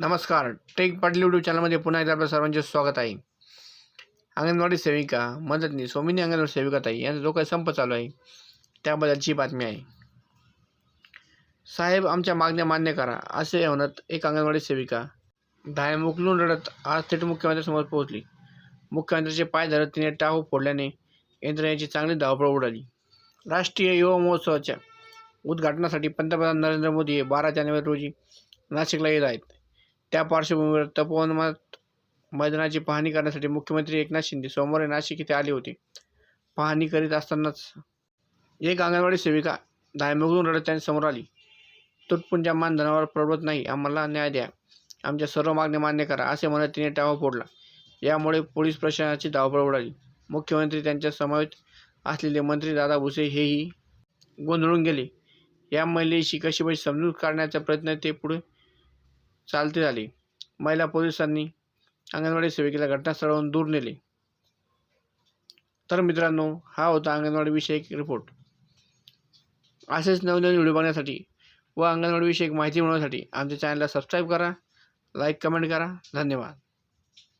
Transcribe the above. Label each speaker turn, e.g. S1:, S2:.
S1: नमस्कार. Take Patil YouTube चॅनलमध्ये पुन्हा एकदा आपल्या सर्वांचे स्वागत आहे. अंगणवाडी सेविका मदतनीस सोमिनी अंगणवाडी सेविका ताई यांचा जो काही संप चालू आहे त्याबद्दलची बातमी आहे. साहेब आमच्या मागण्या मान्य करा असे म्हणत एक अंगणवाडी सेविका धाय मुकलून रडत आज थेट मुख्यमंत्र्यांसमोर पोहोचली. मुख्यमंत्र्यांचे पाय धरत तिने टाहू फोडल्याने यंत्रणेची चांगली धावपळ उडाली. राष्ट्रीय युवा महोत्सवाच्या उद्घाटनासाठी पंतप्रधान नरेंद्र मोदी हे बारा जानेवारी रोजी नाशिकला येत आहेत. त्या पार्श्वभूमीवर तपोवनात मैदानाची पाहणी करण्यासाठी मुख्यमंत्री एकनाथ शिंदे सोमवारी नाशिक येथे आले होते. पाहणी करीत असतानाच एक अंगणवाडी सेविका धायमुगून रडत समोर आली. तुटपुंच्या मानधनावर प्रबळत नाही आम्हाला न्याय द्या. आमच्या सर्व मागण्या मान्य करा असे म्हणत तिने टावा फोडला. यामुळे पोलीस प्रशासनाची धावपळ उडाली. मुख्यमंत्री त्यांच्या समावेत असलेले मंत्री दादा भुसे हेही गोंधळून गेले. या महिलेशी कशी समजून काढण्याचा प्रयत्न ते पुढे चालते झाली महिला पोलिसांनी अंगणवाडी सेविकेला घटनास्थळावरून दूर नेले. तर मित्रांनो हा होता अंगणवाडीविषयी रिपोर्ट असेच नवनवीन व्हिडिओ बघण्यासाठी व अंगणवाडीविषयक माहिती मिळवण्यासाठी आमच्या चॅनलला सबस्क्राईब करा लाईक कमेंट करा. धन्यवाद.